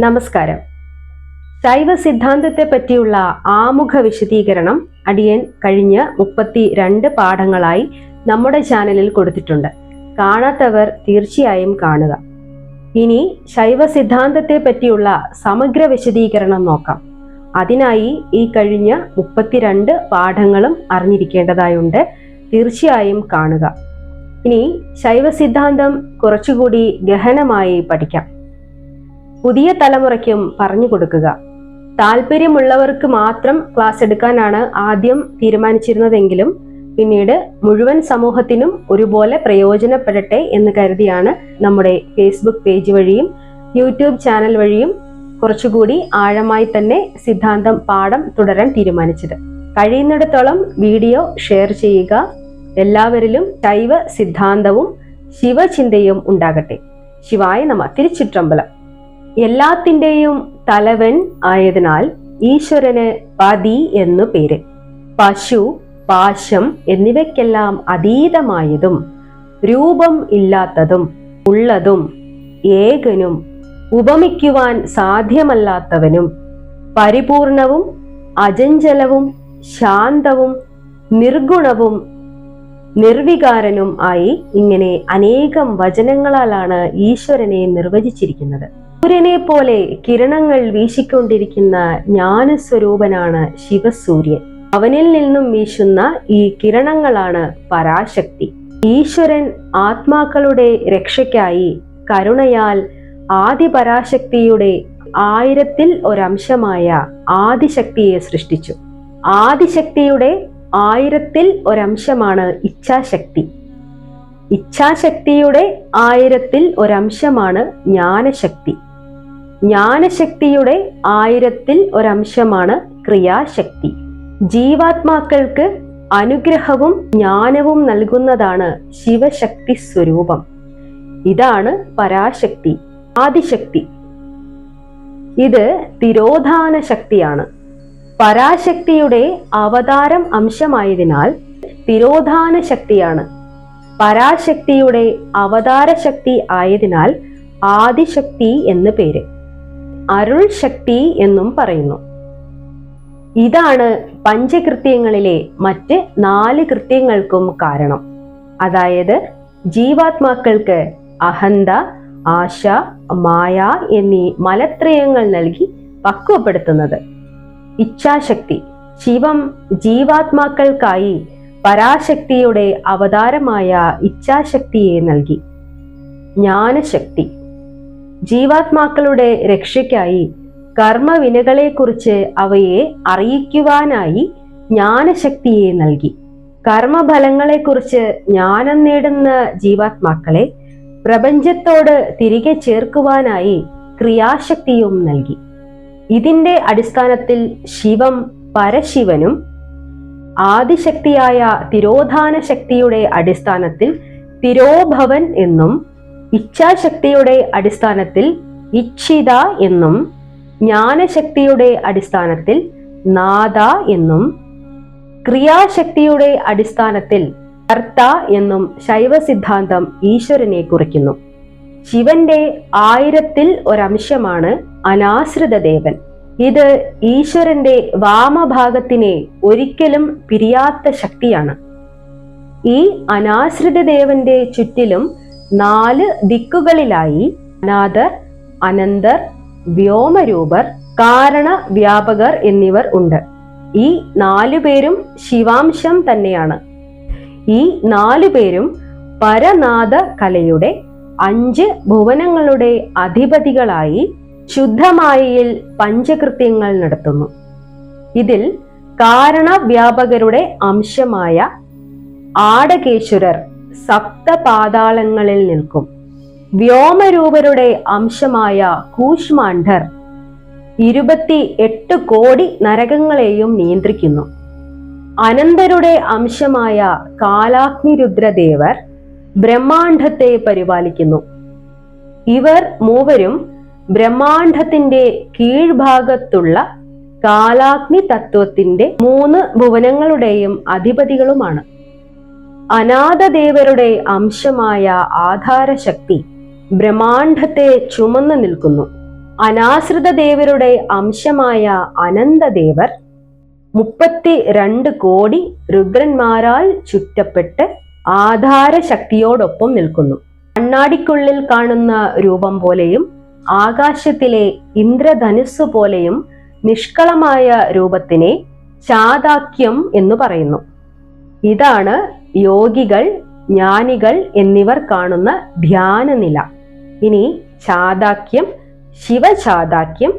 നമസ്കാരം. ശൈവ സിദ്ധാന്തത്തെ പറ്റിയുള്ള ആമുഖ വിശദീകരണം അടിയൻ കഴിഞ്ഞ മുപ്പത്തി രണ്ട് പാഠങ്ങളായി നമ്മുടെ ചാനലിൽ കൊടുത്തിട്ടുണ്ട്. കാണാത്തവർ തീർച്ചയായും കാണുക. ഇനി ശൈവ സിദ്ധാന്തത്തെ പറ്റിയുള്ള സമഗ്ര വിശദീകരണം നോക്കാം. അതിനായി ഈ കഴിഞ്ഞ മുപ്പത്തിരണ്ട് പാഠങ്ങളും അറിഞ്ഞിരിക്കേണ്ടതായുണ്ട്. തീർച്ചയായും കാണുക. ഇനി ശൈവ സിദ്ധാന്തം കുറച്ചുകൂടി ഗഹനമായി പഠിക്കാം. പുതിയ തലമുറയ്ക്കും പറഞ്ഞു കൊടുക്കുക. താല്പര്യമുള്ളവർക്ക് മാത്രം ക്ലാസ് എടുക്കാനാണ് ആദ്യം തീരുമാനിച്ചിരുന്നതെങ്കിലും പിന്നീട് മുഴുവൻ സമൂഹത്തിനും ഒരുപോലെ പ്രയോജനപ്പെടട്ടെ എന്ന് കരുതിയാണ് നമ്മുടെ ഫേസ്ബുക്ക് പേജ് വഴിയും യൂട്യൂബ് ചാനൽ വഴിയും കുറച്ചുകൂടി ആഴമായി തന്നെ സിദ്ധാന്തം പാഠം തുടരാൻ തീരുമാനിച്ചത്. കഴിയുന്നിടത്തോളം വീഡിയോ ഷെയർ ചെയ്യുക. എല്ലാവരിലും ശൈവ സിദ്ധാന്തവും ശിവചിന്തയും ഉണ്ടാകട്ടെ. ശിവായ നമ. തിരുച്ചിற்றമ്പലം എല്ലാത്തിന്റെയും തലവൻ ആയതിനാൽ ഈശ്വരന് പതി എന്നു പേര്. പശു പാശം എന്നിവയ്ക്കെല്ലാം അതീതമായതും രൂപം ഇല്ലാത്തതും ഉള്ളതും ഏകനും ഉപമിക്കുവാൻ സാധ്യമല്ലാത്തവനും പരിപൂർണവും അജഞ്ചലവും ശാന്തവും നിർഗുണവും നിർവികാരനും ആയി ഇങ്ങനെ അനേകം വചനങ്ങളാലാണ് ഈശ്വരനെ നിർവചിച്ചിരിക്കുന്നത്. സൂര്യനെ പോലെ കിരണങ്ങൾ വീശിക്കൊണ്ടിരിക്കുന്ന ജ്ഞാനസ്വരൂപനാണ് ശിവസൂര്യൻ. അവനിൽ നിന്നും വീശുന്ന ഈ കിരണങ്ങളാണ് പരാശക്തി. ഈശ്വരൻ ആത്മാക്കളുടെ രക്ഷയ്ക്കായി കരുണയാൽ ആദി പരാശക്തിയുടെ ആയിരത്തിൽ ഒരംശമായ ആദിശക്തിയെ സൃഷ്ടിച്ചു. ആദിശക്തിയുടെ ആയിരത്തിൽ ഒരംശമാണ് ഇച്ഛാശക്തി. ഇച്ഛാശക്തിയുടെ ആയിരത്തിൽ ഒരംശമാണ് ജ്ഞാനശക്തി. ജ്ഞാനശക്തിയുടെ ആയിരത്തിൽ ഒരംശമാണ് ക്രിയാശക്തി. ജീവാത്മാക്കൾക്ക് അനുഗ്രഹവും ജ്ഞാനവും നൽകുന്നതാണ് ശിവശക്തി സ്വരൂപം. ഇതാണ് പരാശക്തി ആദിശക്തി. ഇത് തിരോധാന ശക്തിയാണ്. പരാശക്തിയുടെ അവതാരം അംശമായതിനാൽ തിരോധാന ശക്തിയാണ്. പരാശക്തിയുടെ അവതാര ശക്തി ആയതിനാൽ ആദിശക്തി എന്ന് പേര്. അരുൾ ശക്തി എന്നും പറയുന്നു. ഇതാണ് പഞ്ചകൃത്യങ്ങളിലെ മറ്റ് നാല് കൃത്യങ്ങൾക്കും കാരണം. അതായത് ജീവാത്മാക്കൾക്ക് അഹന്ത ആശ മായ എന്നീ മലത്രയങ്ങൾ നൽകി പക്വപ്പെടുത്തുന്നത്. ഇച്ഛാശക്തി ശിവം ജീവാത്മാക്കൾക്കായി പരാശക്തിയുടെ അവതാരമായ ഇച്ഛാശക്തിയെ നൽകി. ജ്ഞാനശക്തി. ജീവാത്മാക്കളുടെ രക്ഷയ്ക്കായി കർമ്മവിനകളെക്കുറിച്ച് അവയെ അറിയിക്കുവാനായി ജ്ഞാനശക്തിയെ നൽകി. കർമ്മഫലങ്ങളെക്കുറിച്ച് ജ്ഞാനം നേടുന്ന ജീവാത്മാക്കളെ പ്രപഞ്ചത്തോട് തിരികെ ചേർക്കുവാനായി ക്രിയാശക്തിയും നൽകി. ഇതിന്റെ അടിസ്ഥാനത്തിൽ ശിവം പരശിവനും ആദിശക്തിയായ തിരോധാന ശക്തിയുടെ അടിസ്ഥാനത്തിൽ തിരോഭവൻ എന്നും ഇച്ഛാശക്തിയുടെ അടിസ്ഥാനത്തിൽ ഇച്ഛിത എന്നും ജ്ഞാനശക്തിയുടെ അടിസ്ഥാനത്തിൽ നാദ എന്നും ക്രിയാശക്തിയുടെ അടിസ്ഥാനത്തിൽ കർത്ത എന്നും ശൈവ സിദ്ധാന്തം ഈശ്വരനെ കുറിക്കുന്നു. ശിവന്റെ ആയിരത്തിൽ ഒരംശമാണ് അനാശ്രിത ദേവൻ ഇത് ഈശ്വരന്റെ വാമഭാഗത്തിനെ ഒരിക്കലും പിരിയാത്ത ശക്തിയാണ്. ഈ അനാശ്രിത ദേവന്റെ ചുറ്റിലും നാല് ദിക്കുകളിലായി അനാഥർ അനന്തർ വ്യോമരൂപർ കാരണ വ്യാപകർ എന്നിവർ ഉണ്ട്. ഈ നാലു പേരും ശിവാംശം തന്നെയാണ്. ഈ നാലു പേരും പരനാഥ കലയുടെ അഞ്ച് ഭുവനങ്ങളുടെ അധിപതികളായി ശുദ്ധമായയിൽ പഞ്ചകൃത്യങ്ങൾ നടത്തുന്നു. ഇതിൽ കാരണവ്യാപകരുടെ അംശമായ ആടകേശ്വരർ സപ്തപാതാളങ്ങളിൽ നിൽക്കും. വ്യോമരൂപരുടെ അംശമായ കൂഷ്മാണ്ഡർ ഇരുപത്തി എട്ട് കോടി നരകങ്ങളെയും നിയന്ത്രിക്കുന്നു. അനന്തരുടെ അംശമായ കാലാഗ്നിരുദ്രദേവർ ബ്രഹ്മാണ്ഡത്തെ പരിപാലിക്കുന്നു. ഇവർ മൂവരും ബ്രഹ്മാണ്ഡത്തിന്റെ കീഴ്ഭാഗത്തുള്ള കാലാഗ്നി തത്വത്തിന്റെ മൂന്ന് ഭുവനങ്ങളുടെയും അധിപതികളുമാണ്. അനാഥദേവരുടെ അംശമായ ആധാരശക്തി ബ്രഹ്മാണ്ഡത്തെ ചുമന്നു നിൽക്കുന്നു. അനാശ്രിത ദേവരുടെ അംശമായ അനന്തദേവർ മുപ്പത്തി രണ്ട് കോടി രുദ്രന്മാരാൽ ചുറ്റപ്പെട്ട് ആധാരശക്തിയോടൊപ്പം നിൽക്കുന്നു. കണ്ണാടിക്കുള്ളിൽ കാണുന്ന രൂപം പോലെയും ആകാശത്തിലെ ഇന്ദ്രധനുസ് പോലെയും നിഷ്കളമായ രൂപത്തിനെ ചാതാക്യം എന്ന് പറയുന്നു. ഇതാണ് യോഗികൾ ജ്ഞാനികൾ എന്നിവർ കാണുന്ന ധ്യാനനില. ഇനി ചാതാക്യം ശിവചാതാക്യം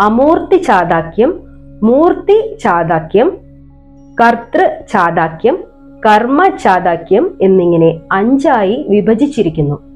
അമൂർത്തി ചാതാക്യം മൂർത്തി ചാതാക്യം കർത്തൃ ചാതാക്യം കർമ്മ ചാതാക്യം എന്നിങ്ങനെ അഞ്ചായി വിഭജിച്ചിരിക്കുന്നു.